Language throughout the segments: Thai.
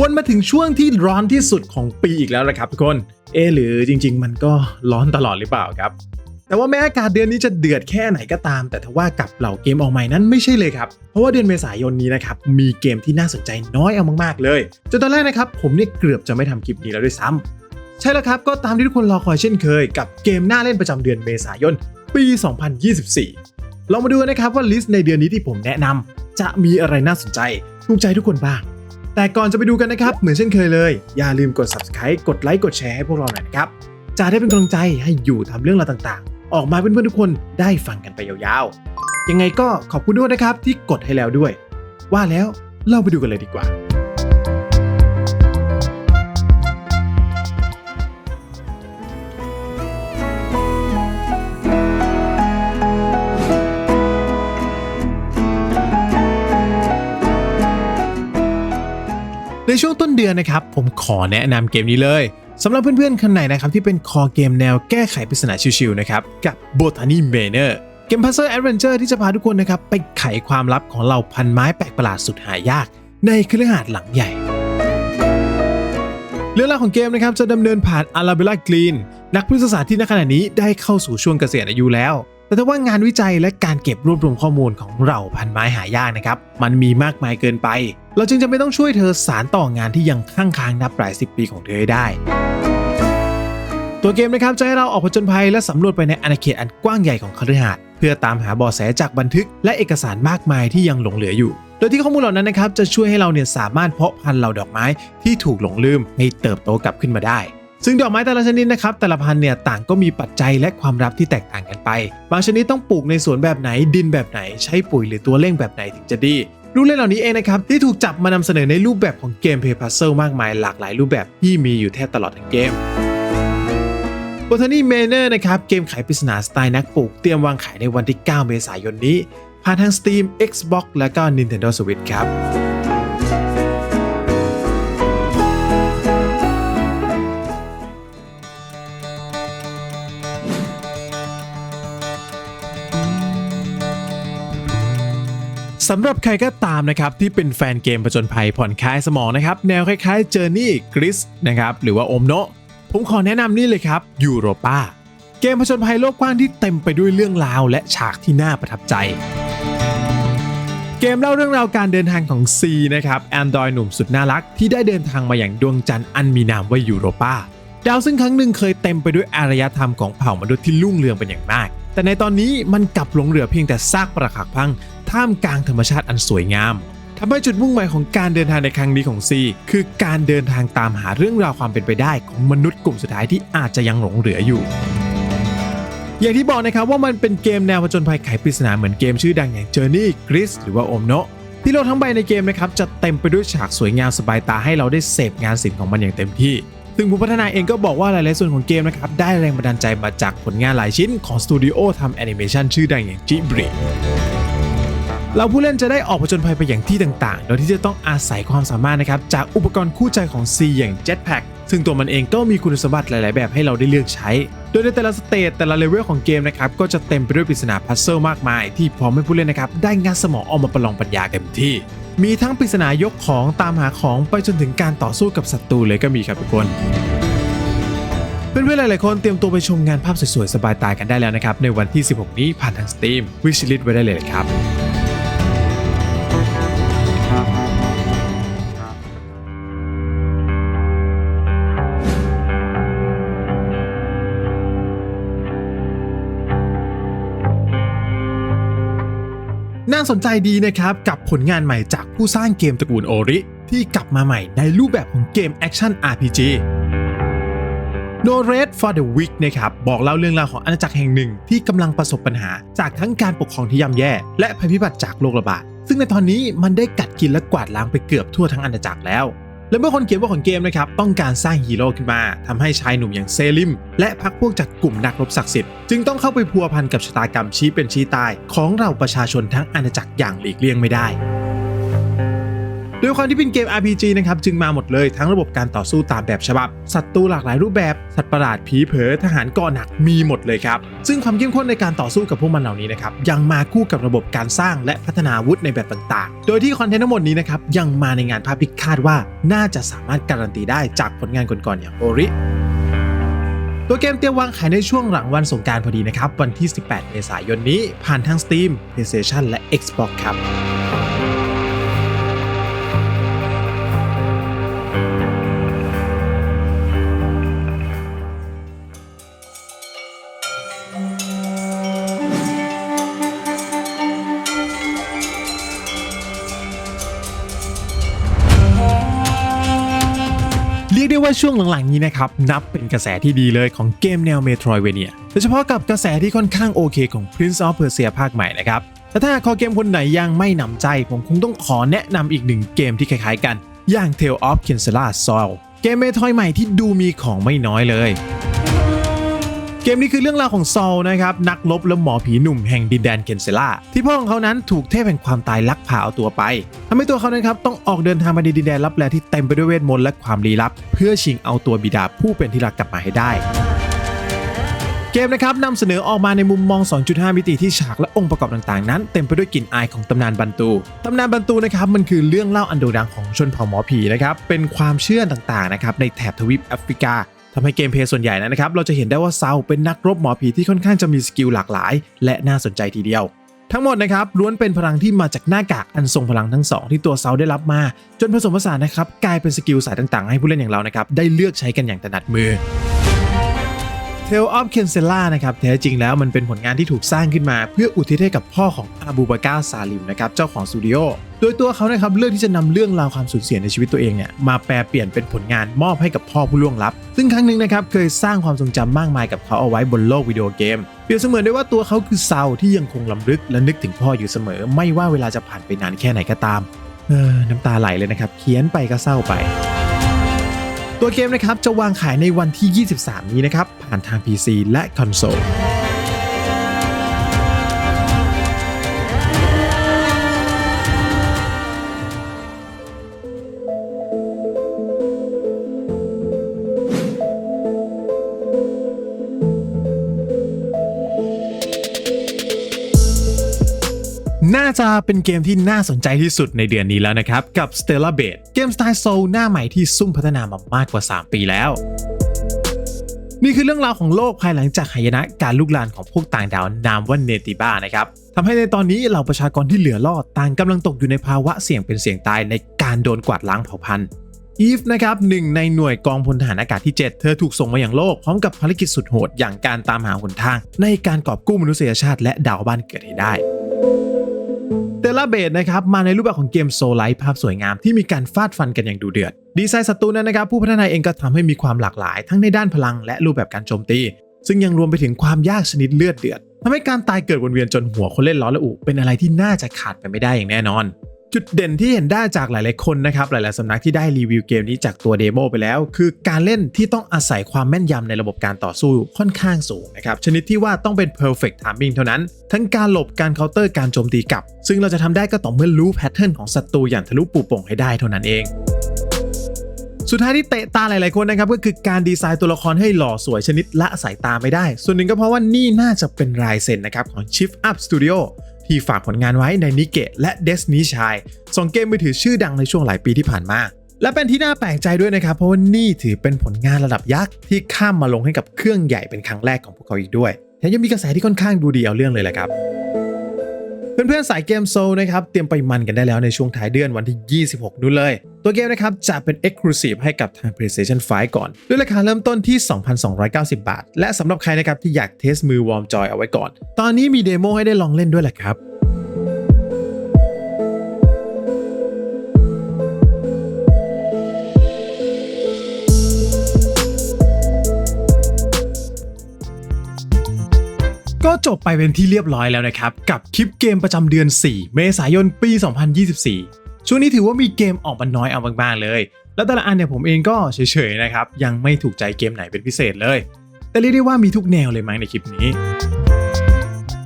วนมาถึงช่วงที่ร้อนที่สุดของปีอีกแล้วนะครับทุกคน เอหรือจริง ๆ มันก็ร้อนตลอดหรือเปล่าครับ แต่ว่าแม้อากาศเดือนนี้จะเดือดแค่ไหนก็ตาม แต่ถ้าว่ากับเหล่าเกมออกใหม่นั้นไม่ใช่เลยครับ เพราะว่าเดือนเมษายนนี้นะครับมีเกมที่น่าสนใจน้อยเอามากๆเลยจนตอนแรกนะครับผมเนี่ยเกือบจะไม่ทำคลิปนี้แล้วด้วยซ้ำใช่แล้วครับก็ตามที่ทุกคนรอคอยเช่นเคย กับเกมน่าเล่นประจำเดือนเมษายนปี 2024ลองมาดูนะครับว่าลิสต์ในเดือนนี้ที่ผมแนะนำจะมีอะไรน่าสนใจถูกใจทุกคนบ้าง แต่ก่อนจะไปดูกันนะครับ เหมือนเช่นเคยเลย อย่าลืมกด subscribe กดไลค์กดแชร์ให้พวกเราหน่อยนะครับจะได้เป็นกำลังใจให้อยู่ทำเรื่องราวต่างๆ ออกมาเพื่อนๆทุกคนได้ฟังกันไปยาวๆ ยังไงก็ขอบคุณด้วยนะครับที่กดให้แล้วด้วย ว่าแล้วเราไปดูกันเลยดีกว่า ในช่วงต้นเดือนนะครับ ผมขอแนะนำเกมนี้เลยสำหรับเพื่อนๆคนไหนนะครับที่เป็นคอเกมแนวแก้ไขปริศนาชิวๆนะครับ กับ Botany Manor เกม Puzzle Adventure ที่จะพาทุกคนนะครับ ไปไขความลับของเหล่าพันไม้แปลกประหลาดสุดหายาก ในคฤหาสน์หลังใหญ่ เรื่องราวของเกมนะครับจะดำเนินผ่านอาราเบลากรีนนักพฤกษศาสตร์ที่ณขณะนี้ได้เข้าสู่ช่วงเกษียณอายุแล้ว แต่ถ้าว่างานวิจัยและการเก็บรวบรวมข้อมูลของเราพันไม้หายากนะครับมันมีมากมายเกินไป เราจึงจะไม่ต้องช่วยเธอสารต่องานที่ยังข้างค้างนับหลายสิบปีของเธอให้ได้ ตัวเกมนะครับจะให้เราออกผจญภัยและสำรวจไปในอาณาเขตอันกว้างใหญ่ของคฤหาสน์เพื่อตามหาเบาะแสจากบันทึกและเอกสารมากมายที่ยังหลงเหลืออยู่ โดยที่ข้อมูลเหล่านั้นนะครับจะช่วยให้เราเนี่ยสามารถเพาะพันธุ์เหล่าดอกไม้ที่ถูกหลงลืมให้เติบโตกลับขึ้นมาได้ซึ่งดอกไม้แต่ละชนิดนะครับแต่ละพันธุ์เนี่ยต่างก็มีปัจจัยและความลับที่แตกต่างกันไป บางชนิดต้องปลูกในสวนแบบไหนดินแบบไหน ใช้ปุ๋ยหรือตัวเร่งแบบไหนถึงจะดี ลูกเล่นเหล่านี้เองนะครับที่ถูกจับมานำเสนอในรูปแบบของเกมเพย์พัซเซิลมากมายหลากหลายรูปแบบที่มีอยู่แทบตลอดทั้งเกมบทานี่เมเนอร์นะครับเกมขายปริศนาสไตล์นักปลูกเตรียมวางขายในวันที่ 9 เมษายนนี้ ผ่านทาง Steam Xbox และก็ Nintendo Switch ครับ สำหรับใครก็ตามนะครับที่เป็นแฟนเกมผจญภัยผ่อนคลายสมองนะครับแนวคล้ายๆ Journey Gris นะครับหรือว่าโอมโนะผมขอแนะนำนี่เลยครับยูโรปาเกมผจญภัยโลกกว้างที่เต็มไปด้วยเรื่องราวและฉากที่น่าประทับใจ เกมเล่าเรื่องราวการเดินทางของซีนะครับแอนดรอยหนุ่มสุดน่ารักที่ได้เดินทางมาอย่างดวงจันทร์อันมีนามว่ายูโรปาดาวซึ่งครั้งหนึ่งเคยเต็มไปด้วยอารยธรรมของเผ่ามนุษย์ที่รุ่งเรืองเป็นอย่างมาก แต่ในตอนนี้มันกลับหลงเหลือเพียงแต่ซากปรักหักพัง ท่ามกลางธรรมชาติอันสวยงามทำให้จุดมุ่งหมายของการเดินทางในครั้งนี้ของซีคือการเดินทางตามหาเรื่องราวความเป็นไปได้ของมนุษย์กลุ่มสุดท้ายที่อาจจะยังหลงเหลืออยู่ อย่างที่บอกนะครับว่ามันเป็นเกมแนวผจญภัยไขปริศนาเหมือนเกมชื่อดังอย่าง Journey Gris หรือว่า o m n o ที่โลกทั้งใบในเกมนะครับจะเต็มไปด้วยฉากสวยงามสบายตาให้เราได้เสพงานศิลป์ของมันอย่างเต็มที่ ซึ่งผู้พัฒนาเองก็บอกว่าหลายๆส่วนของเกมนะครับได้แรงบันดาลใจมาจากผลงานหลายชิ้นของสตูดิโอทำแอนิเมชันชื่อดังอย่าง Ghibli เราผู้เล่นจะได้ออกผจญภัยไปอย่างที่ต่างๆ โดยที่จะต้องอาศัยความสามารถนะครับจากอุปกรณ์คู่ใจของ C อย่าง Jetpack ซึ่งตัวมันเองก็มีคุณสมบัติหลาย ๆ แบบให้เราได้เลือกใช้ โดยในแต่ละสเตจแต่ละเลเวลของเกมนะครับก็จะเต็มไปด้วยปริศนาพัซเซิลมากมาย ที่พร้อมให้ผู้เล่นนะครับได้งัดสมองออกมาประลองปัญญาเต็มที่ มีทั้งปริศนายกของตามหาของไปจนถึงการต่อสู้กับศัตรูเลยก็มีครับทุกคนเพื่อนๆหลายๆคนเตรียมตัวไปชมงานภาพสวยๆ สบายตากันได้แล้วนะครับ ในวันที่ 16 นี้ผ่านทาง Steam วิชลิตไว้ได้เลยครับ น่าสนใจดีนะครับ กับผลงานใหม่จากผู้สร้างเกมตระกูลโอริ ที่กลับมาใหม่ในรูปแบบของเกมแอคชั่น RPG No Red for the Weak นะครับ บอกเล่าเรื่องราวของอาณาจักรแห่งหนึ่งที่กำลังประสบปัญหา จากทั้งการปกครองที่ย่ำแย่ และภัยพิบัติจากโรคระบาดซึ่งในตอนนี้มันได้กัดกินและกวาดล้างไปเกือบทั่วทั้งอาณาจักรแล้ว และเมื่อคนเขียนบทของเกมนะครับต้องการสร้างฮีโร่ขึ้นมาทำให้ชายหนุ่มอย่างเซลิม และพรรคพวกจากกลุ่มนักรบศักดิ์สิทธิ์จึงต้องเข้าไปพัวพันกับชะตากรรมชี้เป็นชี้ตาย ของเราประชาชนทั้งอาณาจักรอย่างหลีกเลี่ยงไม่ได้ ด้วยความที่เป็นเกม RPG นะครับ จึงมาหมดเลยทั้งระบบการต่อสู้ตามแบบฉบับศัตรูหลากหลายรูปแบบ สัตว์ประหลาดผีเผลอทหารก่อหนักมีหมดเลยครับ ซึ่งความเข้มข้นในการต่อสู้กับพวกมันเหล่านี้นะครับ ยังมาคู่กับระบบการสร้างและพัฒนาอาวุธในแบบต่างๆ โดยที่คอนเทนต์ทั้งหมดนี้นะครับ ยังมาในงานภาพที่คาดว่าน่าจะสามารถการันตีได้จากผลงานก่อนๆอย่างโอริตัวเกมเตรียมวางขายในช่วงหลังวันสงการพอดีนะครับ วันที่ 18 เมษายนนี้ผ่านทาง Steam PlayStation และ Xbox ครับ กได้ว่าช่วงหลังๆนี้นะครับ นับเป็นกระแสที่ดีเลยของเกมแนวเมโทรเวเนียโดยเฉพาะกับกระแสที่ค่อนข้างโอเคของ Prince of Persia ภาคใหม่นะครับแต่ถ้าคอเกมคนไหนยังไม่หนำใจ ผมคงต้องขอแนะนำอีกหนึ่งเกมที่คล้ายๆกัน อย่าง Tale of k i n s e l a Soul เกมเมทอยใหม่ที่ดูมีของไม่น้อยเลย กมนี้คือเรื่องราวของซอลนะครับนักรบและหมอผีหนุ่มแห่งดินแดนเคนเซล่าที่พ่อของเขานั้นถูกเทพแห่งความตายลักพาเอาตัวไปทำให้ตัวเขานั้นครับต้องออกเดินทางมาในดินแดนลับแลที่เต็มไปด้วยเวทมนต์และความลี้ลับ เพื่อชิงเอาตัวบิดาผู้เป็นที่รักกลับมาให้ได้เกมนะครับนำเสนอออกมาในมุมมอง 2.5 มิติที่ฉากและองค์ประกอบต่างๆ นั้น เต็มไปด้วยกลิ่นอายของตำนานบันตู ตำนานบันตูนะครับมันคือเรื่องเล่าอันโด่งดังของชนเผ่าหมอผีนะครับเป็นความเชื่อต่างๆนะครับในแถบทวีปแอฟริกา ทำให้เกมเพลย์ส่วนใหญ่นั้นนะครับ เราจะเห็นได้ว่าเซาเป็นนักรบหมอผีที่ค่อนข้างจะมีสกิลหลากหลาย และน่าสนใจทีเดียว ทั้งหมดนะครับล้วนเป็นพลังที่มาจากหน้ากากอันทรงพลังทั้งสองที่ตัวเซาได้รับมา จนผสมผสานนะครับกลายเป็นสกิลสายต่างๆ ให้ผู้เล่นอย่างเรานะครับได้เลือกใช้กันอย่างถนัดมือ Tale of k e n s e l a นะครับแท้จริงแล้วมันเป็นผลงานที่ถูกสร้างขึ้นมา เพื่ออุทิศให้กับพ่อของอาบูบากาซาลิมนะครับเจ้าของสตูดิโอโดยตัวเขานะครับเลือกที่จะนำเรื่องราวความสูญเสียในชีวิตตัวเองเนี่ยมาแปลเปลี่ยนเป็นผลงานมอบให้กับพ่อผู้ล่วงลับ ซึ่งครั้งหนึ่งนะครับเคยสร้างความทรงจำมากมายกับเขาเอาไว้บนโลกวิดีโอเกม เปรียบเสมือนได้ว่าตัวเขาคือเซาที่ยังคงลำลึกและนึกถึงพ่ออยู่เสมอ ไม่ว่าเวลาจะผ่านไปนานแค่ไหนก็ตามเออน้ำตาไหลเลยนะครับเขียนไปก็เศร้าไป ตัวเกมนะครับจะวางขายในวันที่ 23 นี้นะครับผ่านทาง PC และคอนโซลาจะเป็นเกมที่น่าสนใจที่สุดในเดือนนี้แล้วนะครับ กับ Stella b a d เกมสไตล์โซลหน้าใหม่ที่ซุ่มพัฒนามามากกว่า 3 ปีแล้ว นี่คือเรื่องราวของโลกภายหลังจากหายนะการลุกลานของพวกต่างดาวนามว่าเนติบ้านะครับทำให้ในตอนนี้เหล่าประชากรที่เหลือรอดต่างกำลังตกอยู่ในภาวะเสี่ยงเป็นเสี่ยงตายในการโดนกวาดล้างเผ่าพันธุ์อีฟนะครับหนึ่งในหน่วยกองพลทหารอากาศที่ 7 เธอถูกส่งมาอย่างโลก พร้อมกับภารกิจสุดโหดอย่างการตามหาหนทาง ในการกอบกู้มนุษยชาติและดาวบ้านเกิดให้ได้ เตล่าเบดนะครับมาในรูปแบบของเกมโซลไลท์ภาพสวยงามที่มีการฟาดฟันกันอย่างดูเดือด ดีไซน์ศัตรูนั้นนะครับผู้พัฒนาเองก็ทำให้มีความหลากหลาย ทั้งในด้านพลังและรูปแบบการโจมตี ซึ่งยังรวมไปถึงความยากชนิดเลือดเดือดทำให้การตายเกิดวนเวียนจนหัวคนเล่นล้อละอุเป็นอะไรที่น่าจะขาดไปไม่ได้อย่างแน่นอน จุดเด่นที่เห็นได้จากหลาย ๆ คนนะครับ หลาย ๆ สำนักที่ได้รีวิวเกมนี้จากตัวเดโมไปแล้ว คือการเล่นที่ต้องอาศัยความแม่นยำในระบบการต่อสู้ค่อนข้างสูงนะครับ ชนิดที่ว่าต้องเป็น perfect timing เท่านั้น ทั้งการหลบการเคาน์เตอร์การโจมตีกลับ ซึ่งเราจะทำได้ก็ต่อเมื่อรู้แพทเทิร์นของศัตรูอย่างทะลุปูโป่งให้ได้เท่านั้นเองสุดท้ายที่เตะตาหลาย ๆ คนนะครับก็คือการดีไซน์ตัวละครให้หล่อสวยชนิดละสายตาไม่ได้ ส่วนหนึ่งก็เพราะว่านี่น่าจะเป็นลายเซ็นนะครับของ Shift Up Studio ที่ฝากผลงานไว้ในนิเกะและเดสนีชายสองเกมมือถือชื่อดังในช่วงหลายปีที่ผ่านมา และเป็นที่น่าแปลกใจด้วยนะครับ เพราะว่านี่ถือเป็นผลงานระดับยักษ์ที่ข้ามมาลงให้กับเครื่องใหญ่เป็นครั้งแรกของพวกเขาอีกด้วยแถมยังมีกระแสที่ค่อนข้างดูดีเอาเรื่องเลยแหละครับ เพื่อนๆสายเกมโซลนะครับเตรียมไปมันกันได้แล้วในช่วงท้ายเดือนวันที่ 26นู้นเลย ตัวเกมนะครับจะเป็น Exclusive ให้กับทาง PlayStation 5 ก่อน ด้วยราคาเริ่มต้นที่ 2,290 บาท และสำหรับใครนะครับที่อยากเทสมือวอร์มจอยเอาไว้ก่อน ตอนนี้มีเดโมให้ได้ลองเล่นด้วยแหละครับ ก็จบไปเป็นที่เรียบร้อยแล้วนะครับ กับคลิปเกมประจำเดือน 4 เมษายนปี 2024 ช่วงนี้ถือว่ามีเกมออกมาน้อยเอาบางๆเลย แล้วแต่ละอันเนี่ยผมเองก็เฉยๆนะครับ ยังไม่ถูกใจเกมไหนเป็นพิเศษเลย แต่เรียกได้ว่ามีทุกแนวเลยมั้งในคลิปนี้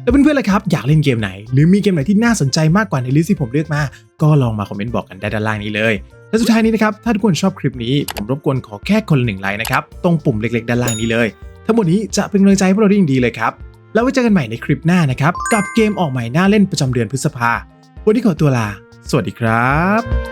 แล้วเพื่อนๆล่ะครับ อยากเล่นเกมไหน หรือมีเกมไหนที่น่าสนใจมากกว่าในลิสต์ที่ผมเลือกมา ก็ลองมาคอมเมนต์บอกกันได้ด้านล่างนี้เลยและสุดท้ายนี้นะครับ ถ้าทุกคนชอบคลิปนี้ ผมรบกวนขอแค่คนละหนึ่งไลค์นะครับ ตรงปุ่มเล็กๆ ด้านล่างนี้เลย ทั้งหมดนี้จะเป็นกำลังใจให้พวกเราได้ดีเลยครับ แล้วไว้เจอกันใหม่ในคลิปหน้านะครับ กับเกมออกใหม่หน้าเล่นประจำเดือนพฤษภาวันนี้ขอตัวลา สวัสดีครับ